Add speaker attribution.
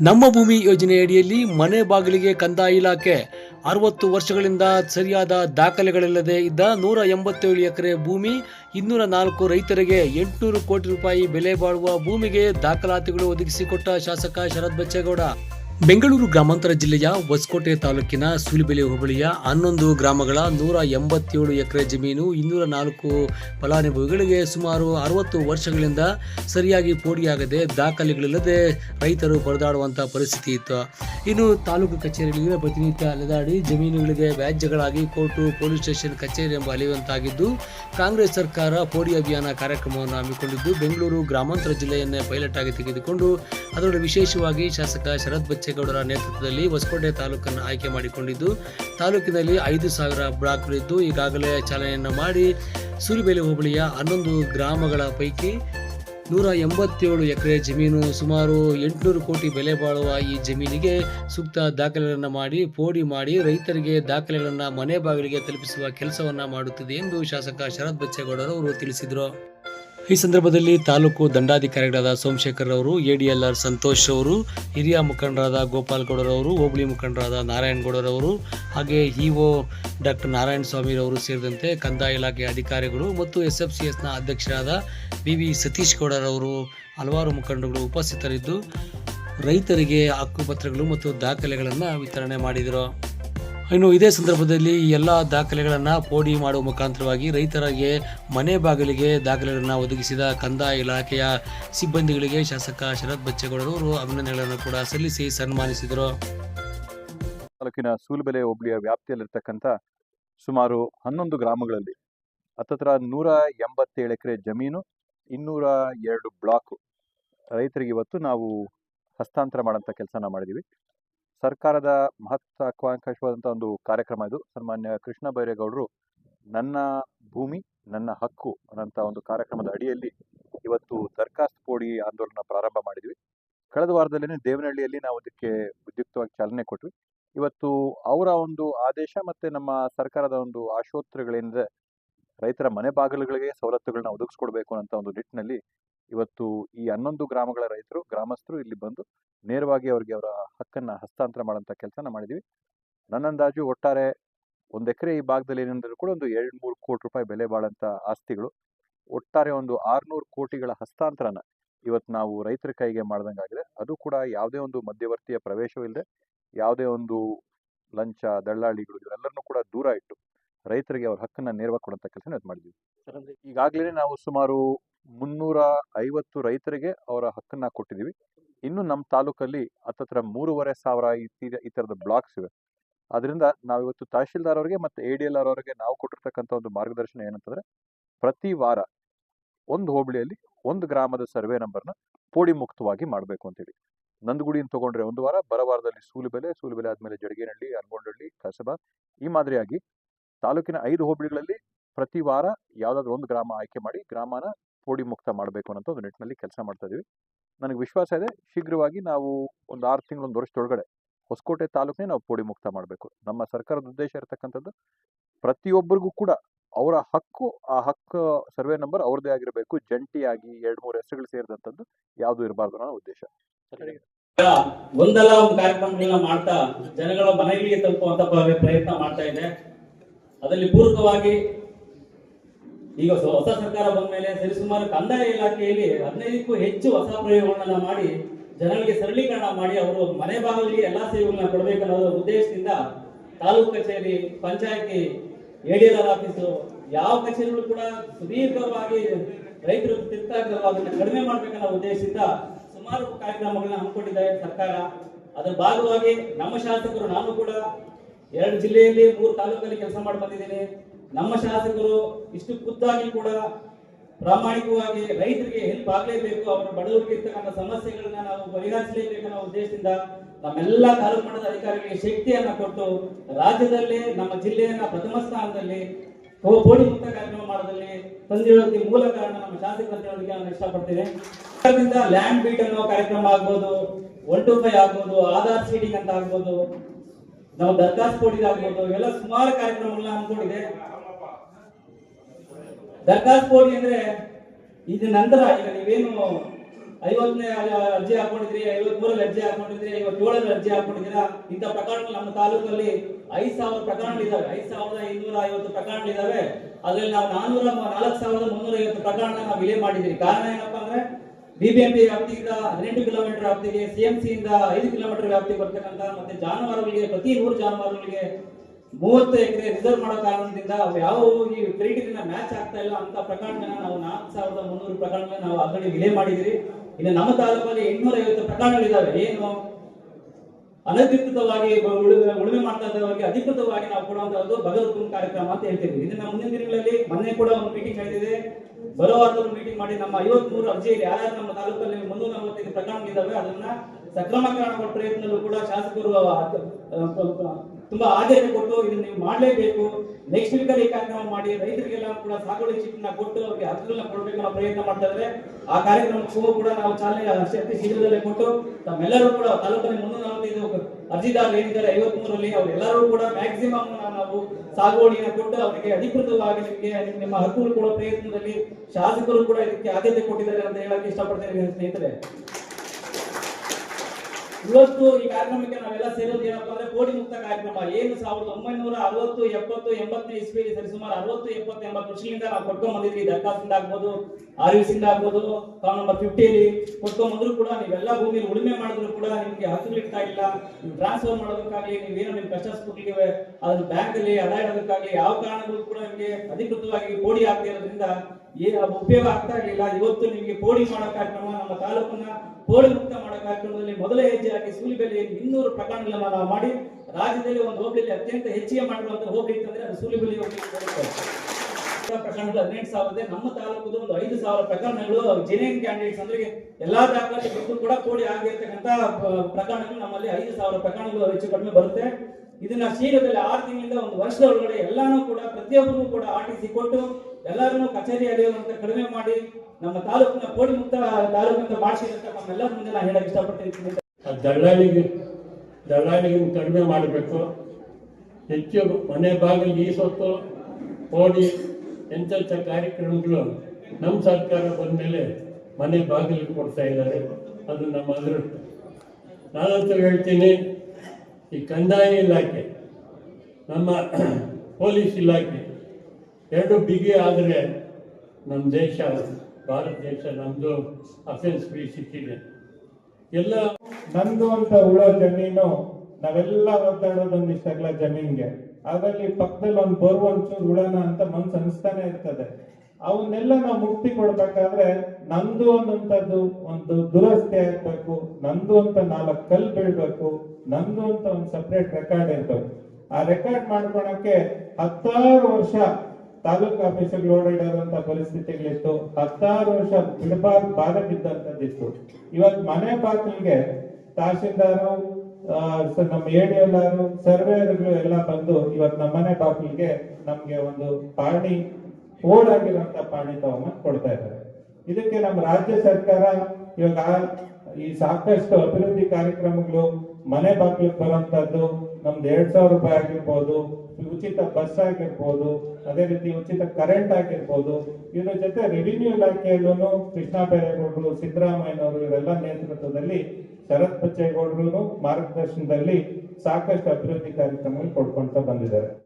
Speaker 1: ನಮ್ಮ ಭೂಮಿ ಯೋಜನೆಯಡಿಯಲ್ಲಿ ಮನೆ ಬಾಗಿಲಿಗೆ ಕಂದಾಯ ಇಲಾಖೆ ಅರವತ್ತು ವರ್ಷಗಳಿಂದ ಸರಿಯಾದ ದಾಖಲೆಗಳಿಲ್ಲದೆ ಇದ್ದ ನೂರ ಎಂಬತ್ತೇಳು ಎಕರೆ ಭೂಮಿ ಇನ್ನೂರ ನಾಲ್ಕು ರೈತರಿಗೆ ಎಂಟುನೂರು ಕೋಟಿ ರೂಪಾಯಿ ಬೆಲೆ ಬಾಳುವ ಭೂಮಿಗೆ ದಾಖಲಾತಿಗಳು ಒದಗಿಸಿಕೊಟ್ಟ ಶಾಸಕ ಶರತ್ ಬಚ್ಚೇಗೌಡ. ಬೆಂಗಳೂರು ಗ್ರಾಮಾಂತರ ಜಿಲ್ಲೆಯ ಹೊಸಕೋಟೆ ತಾಲೂಕಿನ ಸೂಲಿಬೆಲೆ ಹೋಬಳಿಯ ಹನ್ನೊಂದು ಗ್ರಾಮಗಳ ನೂರ ಎಂಬತ್ತೇಳು ಎಕರೆ ಜಮೀನು ಇನ್ನೂರ ನಾಲ್ಕು ಫಲಾನುಭವಿಗಳಿಗೆ ಸುಮಾರು ಅರವತ್ತು ವರ್ಷಗಳಿಂದ ಸರಿಯಾಗಿ ಪೋಡಿಯಾಗದೆ ದಾಖಲೆಗಳಿಲ್ಲದೆ ರೈತರು ಪರದಾಡುವಂಥ ಪರಿಸ್ಥಿತಿ ಇತ್ತು. ಇನ್ನು ತಾಲೂಕು ಕಚೇರಿಗಳಿಗೆ ಪ್ರತಿನಿತ್ಯ ಅಲೆದಾಡಿ ಜಮೀನುಗಳಿಗೆ ವ್ಯಾಜ್ಯಗಳಾಗಿ ಕೋರ್ಟು, ಪೊಲೀಸ್ ಸ್ಟೇಷನ್ ಕಚೇರಿ ಎಂಬ ಅಲೆಯುವಂತಾಗಿದ್ದು ಕಾಂಗ್ರೆಸ್ ಸರ್ಕಾರ ಪೋಡಿ ಅಭಿಯಾನ ಕಾರ್ಯಕ್ರಮವನ್ನು ಹಮ್ಮಿಕೊಂಡಿದ್ದು, ಬೆಂಗಳೂರು ಗ್ರಾಮಾಂತರ ಜಿಲ್ಲೆಯನ್ನೇ ಪೈಲಟ್ ಆಗಿ ತೆಗೆದುಕೊಂಡು ಅದರಲ್ಲಿ ವಿಶೇಷವಾಗಿ ಶಾಸಕ ಶರತ್ ಬಚ್ಚೇಗೌಡರ ನೇತೃತ್ವದಲ್ಲಿ ಹೊಸಕೋಟೆ ತಾಲೂಕನ್ನು ಆಯ್ಕೆ ಮಾಡಿಕೊಂಡಿದ್ದು, ತಾಲೂಕಿನಲ್ಲಿ ಐದು ಸಾವಿರ ಬ್ಲಾಕ್ಗಳಿದ್ದು ಈಗಾಗಲೇ ಚಾಲನೆಯನ್ನು ಮಾಡಿ ಸೂರಿಬೇಲೆ ಹೋಬಳಿಯ ಹನ್ನೊಂದು ಗ್ರಾಮಗಳ ಪೈಕಿ ನೂರ ಎಂಬತ್ತೇಳು ಎಕರೆ ಜಮೀನು, ಸುಮಾರು ಎಂಟುನೂರು ಕೋಟಿ ಬೆಲೆ ಬಾಳುವ ಈ ಜಮೀನಿಗೆ ಸೂಕ್ತ ದಾಖಲೆಗಳನ್ನು ಮಾಡಿ, ಪೋಡಿ ಮಾಡಿ ರೈತರಿಗೆ ದಾಖಲೆಗಳನ್ನು ಮನೆ ಬಾಗಿಲಿಗೆ ತಲುಪಿಸುವ ಕೆಲಸವನ್ನು ಮಾಡುತ್ತಿದೆ ಎಂದು ಶಾಸಕ ಶರತ್ ಬಚ್ಚೇಗೌಡರವರು ತಿಳಿಸಿದರು. ಈ ಸಂದರ್ಭದಲ್ಲಿ ತಾಲೂಕು ದಂಡಾಧಿಕಾರಿಗಳಾದ ಸೋಮಶೇಖರ್ ಅವರು ಎಡಿಎಲ್ಆರ್ ಸಂತೋಷ್ ಅವರು ಹಿರಿಯ ಮುಖಂಡರಾದ ಗೋಪಾಲ್ ಗೌಡರವರು, ಹೋಬಳಿ ಮುಖಂಡರಾದ ನಾರಾಯಣ ಗೌಡರವರು, ಹಾಗೆ ಇಒ ಡಾಕ್ಟರ್ ನಾರಾಯಣ ಸ್ವಾಮಿರವರು ಸೇರಿದಂತೆ ಕಂದಾಯ ಇಲಾಖೆ ಅಧಿಕಾರಿಗಳು ಮತ್ತು ಎಸ್ ಎಫ್ ಸಿ ಎಸ್ನ ಅಧ್ಯಕ್ಷರಾದ ಬಿ ವಿ ಸತೀಶ್ ಗೌಡರವರು ಹಲವಾರು ಮುಖಂಡರುಗಳು ಉಪಸ್ಥಿತರಿದ್ದು, ರೈತರಿಗೆ ಹಕ್ಕುಪತ್ರಗಳು ಮತ್ತು ದಾಖಲೆಗಳನ್ನು ವಿತರಣೆ ಮಾಡಿದರು. ಇನ್ನು ಇದೇ ಸಂದರ್ಭದಲ್ಲಿ ಎಲ್ಲ ದಾಖಲೆಗಳನ್ನು ಪೋಡಿ ಮಾಡುವ ಮುಖಾಂತರವಾಗಿ ರೈತರಿಗೆ ಮನೆ ಬಾಗಿಲಿಗೆ ದಾಖಲೆಗಳನ್ನು ಒದಗಿಸಿದ ಕಂದಾಯ ಇಲಾಖೆಯ ಸಿಬ್ಬಂದಿಗಳಿಗೆ ಶಾಸಕ ಶರತ್ ಬಚ್ಚೇಗೌಡರವರು ಅಭಿನಂದನೆಗಳನ್ನು ಕೂಡ ಸಲ್ಲಿಸಿ ಸನ್ಮಾನಿಸಿದರು.
Speaker 2: ತಾಲೂಕಿನ ಸೂಲುಬೆಲೆ ಹೋಬಳಿಯ ವ್ಯಾಪ್ತಿಯಲ್ಲಿರ್ತಕ್ಕಂಥ ಸುಮಾರು ಹನ್ನೊಂದು ಗ್ರಾಮಗಳಲ್ಲಿ ಹತ್ತತ್ರ ನೂರ ಎಂಬತ್ತೇಳು ಎಕರೆ ಜಮೀನು, ಇನ್ನೂರ ಎರಡು ಬ್ಲಾಕು ರೈತರಿಗೆ ಇವತ್ತು ನಾವು ಹಸ್ತಾಂತರ ಮಾಡೋಂಥ ಕೆಲಸನ ಮಾಡಿದ್ದೀವಿ ಸರ್ಕಾರದ ಮಹತ್ವಾಕಾಂಕ್ಷವಾದಂಥ ಒಂದು ಕಾರ್ಯಕ್ರಮ ಇದು. ಸನ್ಮಾನ್ಯ ಕೃಷ್ಣ ಬೈರೇಗೌಡರು, ನನ್ನ ಭೂಮಿ, ನನ್ನ ಹಕ್ಕು ಅನ್ನೋಂಥ ಒಂದು ಕಾರ್ಯಕ್ರಮದ ಅಡಿಯಲ್ಲಿ ಇವತ್ತು ದರ್ಖಾಸ್ತು ಕೋಡಿ ಆಂದೋಲನ ಪ್ರಾರಂಭ ಮಾಡಿದ್ವಿ. ಕಳೆದ ವಾರದಲ್ಲೇ ದೇವನಹಳ್ಳಿಯಲ್ಲಿ ನಾವು ಅದಕ್ಕೆ ವಿದ್ಯುಕ್ತವಾಗಿ ಚಾಲನೆ ಕೊಟ್ವಿ. ಇವತ್ತು ಅವರ ಒಂದು ಆದೇಶ ಮತ್ತೆ ನಮ್ಮ ಸರ್ಕಾರದ ಒಂದು ಆಶೋತ್ತರಗಳೇನಿದೆ ರೈತರ ಮನೆ ಬಾಗಿಲುಗಳಿಗೆ ಸವಲತ್ತುಗಳನ್ನ ಒದಗಿಸ್ಕೊಡ್ಬೇಕು ಅಂತ ಒಂದು ನಿಟ್ಟಿನಲ್ಲಿ ಇವತ್ತು ಈ ಹನ್ನೊಂದು ಗ್ರಾಮಗಳ ರೈತರು, ಗ್ರಾಮಸ್ಥರು ಇಲ್ಲಿ ಬಂದು ನೇರವಾಗಿ ಅವರಿಗೆ ಅವರ ಹಕ್ಕನ್ನ ಹಸ್ತಾಂತರ ಮಾಡೋಂಥ ಕೆಲಸನ ಮಾಡಿದ್ವಿ. ನನ್ನ ಅಂದಾಜು ಒಟ್ಟಾರೆ ಒಂದು ಎಕರೆ ಈ ಭಾಗದಲ್ಲಿ ಏನಂದ್ರೆ ಕೂಡ ಒಂದು ಎರಡು ಮೂರು ಕೋಟಿ ರೂಪಾಯಿ ಬೆಲೆ ಬಾಳಂತ ಆಸ್ತಿಗಳು. ಒಟ್ಟಾರೆ ಒಂದು ಆರ್ನೂರು ಕೋಟಿಗಳ ಹಸ್ತಾಂತರನ ಇವತ್ತು ನಾವು ರೈತರ ಕೈಗೆ ಮಾಡ್ದಂಗಾಗಿದೆ ಅದು ಕೂಡ ಯಾವುದೇ ಒಂದು ಮಧ್ಯವರ್ತಿಯ ಪ್ರವೇಶವಿಲ್ಲದೆ, ಯಾವುದೇ ಒಂದು ಲಂಚ, ದಳ್ಳಾಳಿಗಳು ಇವರೆಲ್ಲರನ್ನೂ ಕೂಡ ದೂರ ಇಟ್ಟು ರೈತರಿಗೆ ಅವ್ರ ಹಕ್ಕನ್ನ ನೇರವಾಗಿ ಕೊಡುವಂಥ ಕೆಲಸ ಇವತ್ತು ಮಾಡಿದ್ವಿ ಈಗಾಗಲೇ ನಾವು ಸುಮಾರು ಮುನ್ನೂರ ಐವತ್ತು ರೈತರಿಗೆ ಅವರ ಹಕ್ಕನ್ನ ಕೊಟ್ಟಿದ್ದೀವಿ. ಇನ್ನು ನಮ್ಮ ತಾಲೂಕಲ್ಲಿ ಹತ್ತತ್ರ ಮೂರುವರೆ ಸಾವಿರ ಈ ತೀರ- ಈ ಥರದ ಬ್ಲಾಕ್ಸ್ ಇವೆ. ಅದರಿಂದ ನಾವು ಇವತ್ತು ತಹಶೀಲ್ದಾರ್ ಅವರಿಗೆ ಮತ್ತು ಎ ಡಿ ಎಲ್ ಆರ್ ಅವರಿಗೆ ನಾವು ಕೊಟ್ಟಿರ್ತಕ್ಕಂಥ ಒಂದು ಮಾರ್ಗದರ್ಶನ ಏನಂತಂದ್ರೆ ಪ್ರತಿ ವಾರ ಒಂದು ಹೋಬಳಿಯಲ್ಲಿ ಒಂದು ಗ್ರಾಮದ ಸರ್ವೆ ನಂಬರ್ನ ಪೋಡಿ ಮುಕ್ತವಾಗಿ ಮಾಡಬೇಕು ಅಂತೇಳಿ. ನಂದಗುಡಿಯಿಂದ ತಗೊಂಡ್ರೆ ಒಂದು ವಾರ ಬರವಾರದಲ್ಲಿ ಸೂಲುಬೆಲೆ ಸೂಲುಬೆಲೆ ಆದಮೇಲೆ ಜಡಗೇನಹಳ್ಳಿ ಅನ್ಗೊಂಡಹಳ್ಳಿ ಕಸಬಾ ಈ ಮಾದರಿಯಾಗಿ ತಾಲೂಕಿನ ಐದು ಹೋಬಳಿಗಳಲ್ಲಿ ಪ್ರತಿ ವಾರ ಯಾವುದಾದ್ರೂ ಒಂದು ಗ್ರಾಮ ಆಯ್ಕೆ ಮಾಡಿ ಗ್ರಾಮನ ಪೋಡಿ ಮುಕ್ತ ಮಾಡಬೇಕು ಅನ್ನೋ ಒಂದು ನಿಟ್ಟಿನಲ್ಲಿ ಕೆಲಸ ಮಾಡ್ತಾ ಇದೀವಿ. ನನಗೆ ವಿಶ್ವಾಸ ಇದೆ, ಶೀಘ್ರವಾಗಿ ನಾವು ಒಂದು ಆರು ತಿಂಗಳು, ಒಂದು ವರ್ಷದೊಳಗಡೆ ಹೊಸಕೋಟೆ ತಾಲೂಕನ್ನೇ ನಾವು ಪೋಡಿ ಮುಕ್ತ ಮಾಡಬೇಕು. ನಮ್ಮ ಸರ್ಕಾರದ ಉದ್ದೇಶ ಇರತಕ್ಕಂಥದ್ದು ಪ್ರತಿಯೊಬ್ಬರಿಗೂ ಕೂಡ ಅವರ ಹಕ್ಕು, ಆ ಹಕ್ಕು ಸರ್ವೆ ನಂಬರ್ ಅವ್ರದ್ದೇ ಆಗಿರಬೇಕು, ಜಂಟಿಯಾಗಿ ಎರಡು, ಮೂರು ಹೆಸರುಗಳು ಸೇರಿದಂಥದ್ದು ಯಾವುದು ಇರಬಾರ್ದು ಅನ್ನೋ ಉದ್ದೇಶ.
Speaker 3: ಒಂದಲ್ಲ ಒಂದು ಕಾರ್ಯಕ್ರಮಗಳನ್ನ ಮಾಡ್ತಾ ಜನಗಳ ಮನೆಗಳಿಗೆ ತಲುಪುವಂತ ಪ್ರ- ಪ್ರಯತ್ನ ಮಾಡ್ತಾ ಇದೆ. ಅದರಲ್ಲಿ ಪೂರಕವಾಗಿ ಈಗ ಹೊಸ ಸರ್ಕಾರ ಬಂದ ಮೇಲೆ ಸರಿಸುಮಾರು ಕಂದಾಯ ಇಲಾಖೆಯಲ್ಲಿ ಹದಿನೈದಕ್ಕೂ ಹೆಚ್ಚು ಹೊಸ ಪ್ರಯೋಗಗಳನ್ನ ಮಾಡಿ ಜನರಿಗೆ ಸರಳೀಕರಣ ಮಾಡಿ ಅವರು ಮನೆ ಬಾಗಿಲಿಗೆ ಎಲ್ಲಾ ಸೇವೆಗಳನ್ನ ಕೊಡಬೇಕು ಅನ್ನೋ ಉದ್ದೇಶದಿಂದ ತಾಲೂಕು ಕಚೇರಿ, ಪಂಚಾಯತಿ ಎಡಿಎಲ್ಆರ್ ಆಫೀಸು ಯಾವ ಕಚೇರಿಗಳು ಕೂಡ ಸುದೀರ್ಘವಾಗಿ ರೈತರು ತಿರ್ತಾ ಅದನ್ನು ಅದನ್ನ ಕಡಿಮೆ ಮಾಡ್ಬೇಕನ್ನೋ ಉದ್ದೇಶದಿಂದ ಸುಮಾರು ಕಾರ್ಯಕ್ರಮಗಳನ್ನ ಹಮ್ಮಿಕೊಂಡಿದ್ದಾರೆ ಸರ್ಕಾರ. ಅದರ ಭಾಗವಾಗಿ ನಮ್ಮ ಶಾಸಕರು, ನಾನು ಕೂಡ ಎರಡು ಜಿಲ್ಲೆಯಲ್ಲಿ ಮೂರು ತಾಲೂಕಲ್ಲಿ ಕೆಲಸ ಮಾಡಿ ಬಂದಿದ್ದೇನೆ. ನಮ್ಮ ಶಾಸಕರು ಇಷ್ಟು ಖುದ್ದಾಗಿ ಕೂಡ ಪ್ರಾಮಾಣಿಕವಾಗಿ ರೈತರಿಗೆ ಹೆಲ್ಪ್ ಆಗಲೇಬೇಕು. ಅವರ ಬಡವರಿಗೆ ಇರ್ತಕ್ಕಂಥ ಸಮಸ್ಯೆಗಳನ್ನ ನಾವು ಪರಿಹರಿಸಲೇಬೇಕು ಅನ್ನೋ ಉದ್ದೇಶದಿಂದ ನಮ್ಮೆಲ್ಲ ತಾಲೂಕು ಮಟ್ಟದ ಅಧಿಕಾರಿಗಳಿಗೆ ಶಕ್ತಿಯನ್ನ ಕೊಟ್ಟು ರಾಜ್ಯದಲ್ಲೇ ನಮ್ಮ ಜಿಲ್ಲೆಯನ್ನ ಪ್ರಥಮ ಸ್ಥಾನದಲ್ಲಿ ಪೋಡಿ ಮುಕ್ತ ಕಾರ್ಯಕ್ರಮ ಮಾಡೋದಲ್ಲಿ ತಂದಿರೋದಕ್ಕೆ ಮೂಲ ಕಾರಣ ನಮ್ಮ ಶಾಸಕರು ಅಂತ ಹೇಳೋದಕ್ಕೆ ನಾನು ಇಷ್ಟಪಡ್ತೇನೆ. ಲ್ಯಾಂಡ್ ಬೀಟ್ ಅನ್ನೋ ಕಾರ್ಯಕ್ರಮ ಆಗ್ಬೋದು ಒನ್ ಟು ಫೈವ್ ಆಗ್ಬೋದು, ಆಧಾರ್ ಸೀಡಿಂಗ್ ಅಂತ ಆಗ್ಬೋದು ನಾವು ದರ್ಖಾಸ್ತು ಕೊಡಿದಾಗ್ಬೋದು ಇವೆಲ್ಲ ಸುಮಾರು ಕಾರ್ಯಕ್ರಮಗಳನ್ನ ಹಮ್ಮಿಕೊಂಡಿದೆ. ದರ್ಖಾಸ್ತ್ ಕೊಡಿ ಅಂದ್ರೆ ಇದ ನಂತರ ಈಗ ನೀವೇನು ಐವತ್ತನೇ ಅರ್ಜಿ ಹಾಕೊಂಡಿದ್ರಿ ಐವತ್ ಮೂರಲ್ಲಿ ಅರ್ಜಿ ಹಾಕೊಂಡಿದ್ರಿ, ಐವತ್ತೇಳರಲ್ಲಿ ಅರ್ಜಿ ಹಾಕೊಂಡಿದ್ದೀರಾ? ಇಂಥ ಪ್ರಕರಣ ನಮ್ಮ ತಾಲೂಕಲ್ಲಿ ಐದು ಸಾವಿರ ಪ್ರಕರಣಗಳಿದಾವೆ ಐದ್ ಸಾವಿರದ ಇನ್ನೂರ ಐವತ್ತು ಪ್ರಕರಣಗಳಿದಾವೆ ಅದ್ರಲ್ಲಿ ನಾವು ನಾನೂರ ನಾಲ್ಕು ಸಾವಿರದ ಮುನ್ನೂರ ಐವತ್ತು ಪ್ರಕರಣ ನಾವು ವಿಲೇ ಮಾಡಿದ್ದೀವಿ ಕಾರಣ ಏನಪ್ಪಾ? ಬಿಬಿಎಂಪಿ ವ್ಯಾಪ್ತಿಯಿಂದ ಹದಿನೆಂಟು ಕಿಲೋಮೀಟರ್ ವ್ಯಾಪ್ತಿಗೆ ಸಿಎಂಸಿ ಇಂದ ಐದು ಕಿಲೋಮೀಟರ್ ವ್ಯಾಪ್ತಿಗೆ ಬರ್ತಕ್ಕಂಥ ಮತ್ತೆ ಜಾನುವಾರುಗಳಿಗೆ, ಪ್ರತಿ ನೂರು ಜಾನುವಾರುಗಳಿಗೆ ಮೂವತ್ತು ಎಕರೆ ರಿಸರ್ವ್ ಮಾಡೋ ಕಾರಣದಿಂದ ಯಾವ ಈ ಕ್ರೈಟೀರಿಯಾ ಮ್ಯಾಚ್ ಆಗ್ತಾ ಇಲ್ಲ ಅಂತ ಪ್ರಕರಣಗಳನ್ನ ನಾವು ನಾಲ್ಕು ಸಾವಿರದ ಮುನ್ನೂರು ಪ್ರಕರಣಗಳನ್ನ ನಾವು ಆಲ್ರೆಡಿ ವಿಲೇ ಮಾಡಿದಿರಿ ಇನ್ನು ನಮ್ಮ ತಾಲೂಕಲ್ಲಿ ಎಂಟ್ನೂರ ಐವತ್ತು ಪ್ರಕರಣಗಳಿದಾವೆ. ಏನು? ಅನಧಿಕೃತವಾಗಿ ಉಳುಮೆ ಮಾಡ್ತಾ ಇದ್ದವರಿಗೆ ಅಧಿಕೃತವಾಗಿ ನಾವು ಕೊಡುವಂತಹದ್ದು ಬಗಲ್ ಕಾರ್ಯಕ್ರಮ ಅಂತ ಹೇಳ್ತೀವಿ. ಇದನ್ನ ಮುಂದಿನ ದಿನಗಳಲ್ಲಿ ಮೊನ್ನೆ ಕೂಡ ಒಂದು ಮೀಟಿಂಗ್ ನಡೆದಿದೆ. ಬರೋ ಮೀಟಿಂಗ್ ಮಾಡಿ ನಮ್ಮ ಐವತ್ಮೂರು ಅರ್ಜಿಯಲ್ಲಿ ಯಾರ್ಯಾರು ನಮ್ಮ ತಾಲೂಕಲ್ಲಿ ಮುನ್ನೂರ ನಲವತ್ತೈದು ಪ್ರಕರಣಗಳಿದ್ದಾವೆ, ಅದನ್ನ ಸಕ್ರಮಕರಣ ಮಾಡೋ ಪ್ರಯತ್ನದಲ್ಲೂ ಕೂಡ ಶಾಸಕರು ತುಂಬಾ ಆದ್ಯತೆ ಕೊಟ್ಟು ಇದನ್ನ ನೀವು ಮಾಡಲೇಬೇಕು. ನೆಕ್ಸ್ಟ್ ವೀಕ್ ಕಾರ್ಯಕ್ರಮ ಮಾಡಿ ರೈತರಿಗೆಲ್ಲ ಕೂಡ ಸಾಗುವಳಿ ಚೀಟನ್ನ ಕೊಟ್ಟು ಅವ್ರಿಗೆ ಹಕ್ಕುಗಳನ್ನ ಕೊಡ್ಬೇಕು ಅನ್ನೋ ಪ್ರಯತ್ನ ಮಾಡ್ತಾ ಇದ್ರೆ. ಆ ಕಾರ್ಯಕ್ರಮಕ್ಕೂ ಕೂಡ ನಾವು ಚಾಲನೆ ಅತಿ ಶೀಘ್ರದಲ್ಲೇ ಕೊಟ್ಟು ತಮ್ಮೆಲ್ಲರೂ ಕೂಡ ತಾಲೂಕಿನ ಮುನ್ನೂರ ನಲವತ್ತೈದು ಅರ್ಜಿದಾರರು ಏನಿದ್ದಾರೆ ಐವತ್ಮೂರರಲ್ಲಿ ಅವರೆಲ್ಲರೂ ಕೂಡ ಮ್ಯಾಕ್ಸಿಮಮ್ ನಾವು ಸಾಗುವಳಿಯನ್ನು ಕೊಟ್ಟು ಅವರಿಗೆ ಅಧಿಕೃತವಾಗಿ ನಿಮಗೆ, ನಿಮ್ಮ ಹಕ್ಕುಗಳು ಕೊಡೋ ಪ್ರಯತ್ನದಲ್ಲಿ ಶಾಸಕರು ಕೂಡ ಇದಕ್ಕೆ ಆದ್ಯತೆ ಕೊಟ್ಟಿದ್ದಾರೆ ಅಂತ ಹೇಳಕ್ಕೆ ಇಷ್ಟಪಡ್ತೇನೆ ಸ್ನೇಹಿತರೆ. ಇವತ್ತು ಈ ಕಾರ್ಯಕ್ರಮಕ್ಕೆ ನಾವೆಲ್ಲ ಸೇರೋದು ಏನಪ್ಪಾ ಅಂದ್ರೆ ಕೋಡಿ ಮುಕ್ತ ಕಾರ್ಯಕ್ರಮ. ಏನು ಸಾವಿರದ ಒಂಬೈನೂರ ಅರವತ್ತು, ಎಪ್ಪತ್ತು ಎಂಬತ್ತನೇ ಇಸ್ವಿಯಲ್ಲಿ ಸರಿಸುಮಾರು ಅರವತ್ತು, ಎಪ್ಪತ್ತು, ಎಂಬತ್ತು ವರ್ಷಗಳಿಂದ ನಾವು ಕೊಟ್ಕೊಂಡ್ ಬಂದಿದ್ವಿ. ದರ್ಖಾಸ್ತಿಂದ ಆಗ್ಬೋದು ಆರ್ ಯುಸಿಂದ ಆಗ್ಬೋದು ಕಾಲ್ ನಂಬರ್ ಫಿಫ್ಟಿಯಲ್ಲಿ ಕೊಟ್ಕೊಂಡ್ ಬಂದ್ರು ಕೂಡ ನೀವೆಲ್ಲ ಭೂಮಿ ಉಳುಮೆ ಮಾಡಿದ್ರು ಕೂಡ ನಿಮ್ಗೆ ಹಕ್ಕುಗಳಿರ್ತಾ ಇಲ್ಲ ಟ್ರಾನ್ಸ್ಫರ್ ಮಾಡೋದಕ್ಕಾಗ್ಲಿ, ನೀವೇನೋ ನಿಮ್ ಕಷ್ಟ ಅದನ್ನ ಬ್ಯಾಂಕ್ ಅಲ್ಲಿ ಅಡ ಇಡೋದಕ್ಕಾಗ್ಲಿ ಯಾವ ಕಾರಣಗಳು ಕೂಡ ನಿಮಗೆ ಅಧಿಕೃತವಾಗಿ ಕೋಡಿ ಆಗ್ತಾ ಇರೋದ್ರಿಂದ ಏ ಉಪಯೋಗ ಆಗ್ತಾ ಇರಲಿಲ್ಲ. ಇವತ್ತು ನಿಮಗೆ ಪೋಡಿ ಮಾಡೋ ಕಾರ್ಯಕ್ರಮ, ನಮ್ಮ ತಾಲೂಕನ್ನ ಪೋಡಿ ಮುಕ್ತ ಮಾಡೋ ಕಾರ್ಯಕ್ರಮದಲ್ಲಿ ಮೊದಲ ಹೆಜ್ಜೆಯಾಗಿ ಸೂಲಿಬೆಲೆಯಲ್ಲಿ ಇನ್ನೂರು ಪ್ರಕರಣಗಳನ್ನ ನಾವು ಮಾಡಿ, ರಾಜ್ಯದಲ್ಲಿ ಒಂದು ಹೋಬಳಿಯಲ್ಲಿ ಅತ್ಯಂತ ಹೆಚ್ಚಿಗೆ ಮಾಡಿರುವಂತ ಹೋಬಳಿ ಅಂತಂದ್ರೆ ಅದು ಸೂಲಿಬೆಲೆ. ಪ್ರಕರಣಗಳು ಹದಿನೆಂಟು ಸಾವಿರದ ನಮ್ಮ ತಾಲೂಕದ ಒಂದು ಐದು ಸಾವಿರ ಪ್ರಕರಣಗಳು ಜೆನ್ಯೂನ್ ಕ್ಯಾಂಡಿಡೇಟ್ಸ್ ಅಂದ್ರೆ ಎಲ್ಲಾ ದಾಖಲಾತಿ ಕೂಡ ಆಗಿರ್ತಕ್ಕಂಥ ಪ- ಪ್ರಕರಣಗಳು ನಮ್ಮಲ್ಲಿ ಐದು ಸಾವಿರ ಪ್ರಕರಣಗಳು ಹೆಚ್ಚು ಕಡಿಮೆ ಬರುತ್ತೆ. ಇದನ್ನ ಶೀಘ್ರದಲ್ಲಿ ಆರು ತಿಂಗಳಿಂದ ಒಂದು ವರ್ಷದ ಒಳಗಡೆ ಎಲ್ಲಾನು ಕೂಡ ಪ್ರತಿಯೊಬ್ಬರಿಗೂ ಕೂಡ ಆರ್ ಟಿ ಸಿ ಕೊಟ್ಟು ಎಲ್ಲರನ್ನೂ ಕಚೇರಿ ಅಂತ ಕಡಿಮೆ ಮಾಡಿ ನಮ್ಮ ತಾಲೂಕಿನ ಕೋಡಿ ಮುಕ್ತ ತಾಲೂಕು ಅಂತ ಮಾಡಿಸಿ ನಮ್ಮೆಲ್ಲ ಮುಂದೆ ನಾನು ಹೇಳಕ್
Speaker 4: ಇಷ್ಟಪಟ್ಟಿರ್ತೀನಿ. ದಳ್ಳಾಳಿಗೆ ದಳ್ಳಾಳಿಗೆ ಕಡಿಮೆ ಮಾಡಬೇಕು. ಹೆಚ್ಚು ಮನೆ ಬಾಗಿಲಿಗೆ ಈ ಸೊತ್ತು ಓಡಿ ಎಂತೆಂಥ ಕಾರ್ಯಕ್ರಮಗಳು ನಮ್ಮ ಸರ್ಕಾರ ಬಂದ ಮೇಲೆ ಮನೆ ಬಾಗಿಲಿಗೆ ಕೊಡ್ತಾ ಇದ್ದಾರೆ. ಅದು ನಮ್ಮ ಅದೃಷ್ಟ. ನಾನಂತೂ ಹೇಳ್ತೀನಿ ಈ ಕಂದಾಯ ಇಲಾಖೆ, ನಮ್ಮ ಪೊಲೀಸ್ ಇಲಾಖೆ, ಎರಡು ಬಿಗಿ ಆದರೆ ನಮ್ಮ ದೇಶ, ಭಾರತ ದೇಶ ನಮ್ಮದು ಅಫೆನ್ಸ್ ಫ್ರೀ ಸಿಕ್ಕಿದೆ ಎಲ್ಲ
Speaker 5: ನಂದು ಅಂತ ಉಳೋ ಜಮೀನು, ನಾವೆಲ್ಲ ಒತ್ತಾಡೋದು ಒಂದಿಷ್ಟಾಗಲ್ಲ ಜಮೀನ್ಗೆ. ಅದರಲ್ಲಿ ಪಕ್ಕದಲ್ಲಿ ಒಂದು ಬೋರ್ ಒಂಚೂರು ಉಳೋಣ ಅಂತ ಮನ್ಸು ಅನಿಸ್ತಾನೆ ಇರ್ತದೆ. ಅವನ್ನೆಲ್ಲ ನಾವು ಮುಕ್ತಿ ಕೊಡ್ಬೇಕಾದ್ರೆ ನಂದು ಅನ್ನುವಂಥದ್ದು ಒಂದು ದುರಸ್ತಿ ಆಗ್ಬೇಕು, ನಂದು ಅಂತ ನಾಲ್ಕು ಕಲ್ ಬೀಳ್ಬೇಕು, ನಂದು ಅಂತ ಒಂದು ಸಪ್ರೇಟ್ ರೆಕಾರ್ಡ್ ಇರ್ಬೇಕು. ಆ ರೆಕಾರ್ಡ್ ಮಾಡ್ಕೊಳಕ್ಕೆ ಹತ್ತಾರು ವರ್ಷ ತಾಲೂಕು ಆಫೀಸ್ಗಳು ಓಡಾಡೋದಂತ ಪರಿಸ್ಥಿತಿಗಳಿತ್ತು. ಹತ್ತಾರು ವರ್ಷ ಬಿಡಬಾರ್ ಬಾಧೆ ಬಿದ್ದಂತದ್ದಿತ್ತು ಇವತ್ ಮನೆ ಬಾಗಿಲಿಗೆ ತಹಶೀಲ್ದಾರು ನಮ್ಮ ಏಡಿ ನಮ್ಮ ಎಡಿಎಲ್ಆರು ಸರ್ವೇಯರ್ಗಳು ಎಲ್ಲ ಬಂದು ಇವತ್ ನಮ್ಮನೆ ಬಾಗಿಲಿಗೆ ನಮ್ಗೆ ಒಂದು ಪಾಣಿ ಓಡಾಗಿರುವಂತ ಆಗಿರುವಂತ ಪಾಂಡಿತವನ್ನ ಕೊಡ್ತಾ ಇದ್ದಾರೆ. ಇದಕ್ಕೆ ನಮ್ಮ ರಾಜ್ಯ ಸರ್ಕಾರ ಇವಾಗ ಈ ಸಾಕಷ್ಟು ಅಭಿವೃದ್ಧಿ ಕಾರ್ಯಕ್ರಮಗಳು ಮನೆ ಬಾಗಿಲಿಗೆ ಬರುವಂತದ್ದು ನಮ್ದು ಎರಡ್ ಸಾವಿರ ರೂಪಾಯಿ ಆಗಿರ್ಬೋದು, ಉಚಿತ ಬಸ್ ಆಗಿರ್ಬೋದು, ಅದೇ ರೀತಿ ಉಚಿತ ಕರೆಂಟ್ ಆಗಿರ್ಬೋದು, ಇದ್ರ ಜೊತೆ ರೆವಿನ್ಯೂ ಇಲಾಖೆಯಲ್ಲೂ ಕೃಷ್ಣ ಬೈರೇಗೌಡರು, ಸಿದ್ದರಾಮಯ್ಯನವರು ಇವರೆಲ್ಲ ನೇತೃತ್ವದಲ್ಲಿ ಶರತ್ ಬಚ್ಚೇಗೌಡರು ಮಾರ್ಗದರ್ಶನದಲ್ಲಿ ಸಾಕಷ್ಟು ಅಭಿವೃದ್ಧಿ ಕಾರ್ಯಕ್ರಮಗಳು ಕೊಡ್ಕೊಂತ ಬಂದಿದ್ದಾರೆ.